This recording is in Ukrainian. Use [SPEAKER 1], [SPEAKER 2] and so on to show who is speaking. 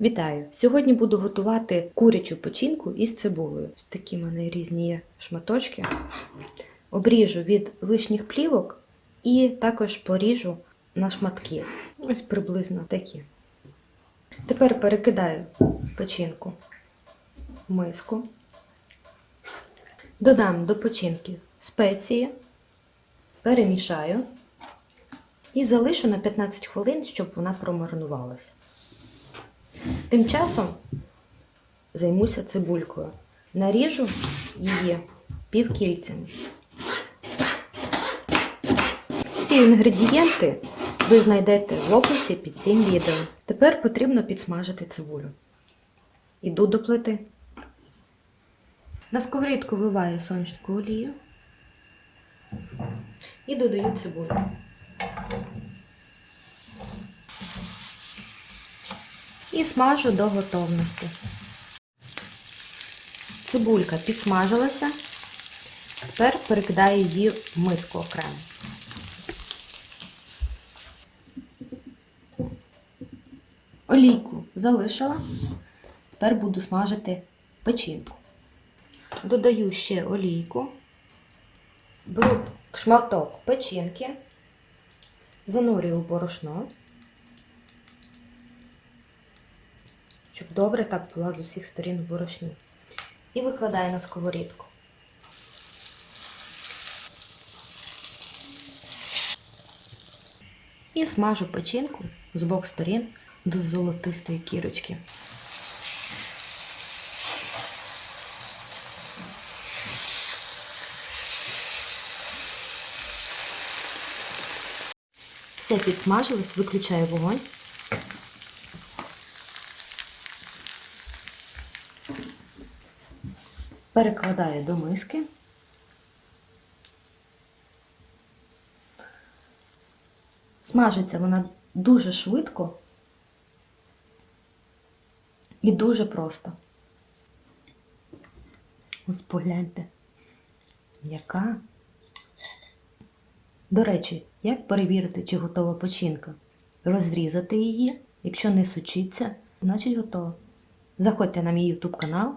[SPEAKER 1] Вітаю! Сьогодні буду готувати курячу печінку із цибулею. Ось такі в мене різні є шматочки. Обріжу від лишніх плівок і також поріжу на шматки. Ось приблизно такі. Тепер перекидаю печінку в миску. Додам до печінки спеції, перемішаю і залишу на 15 хвилин, щоб вона промаринувалася. Тим часом займуся цибулькою. Наріжу її півкільцями. Всі інгредієнти ви знайдете в описі під цим відео. Тепер потрібно підсмажити цибулю. Іду до плити. На сковорідку вливаю сонячну олію і додаю цибулю. І смажу до готовності. Цибулька підсмажилася, тепер перекидаю її в миску окремо. Олійку залишила, тепер буду смажити печінку. Додаю ще олійку, беру шматок печінки, занурюю в борошно. Щоб добре так була з усіх сторін в борошні. І викладаю на сковорідку. І смажу печінку з обох сторін до золотистої кірочки. Все підсмажилось, виключаю вогонь. Перекладаю до миски. Смажиться вона дуже швидко і дуже просто. Ось погляньте, яка. До речі, як перевірити, чи готова печінка? Розрізати її, якщо не сучиться, значить готова. Заходьте на мій YouTube канал.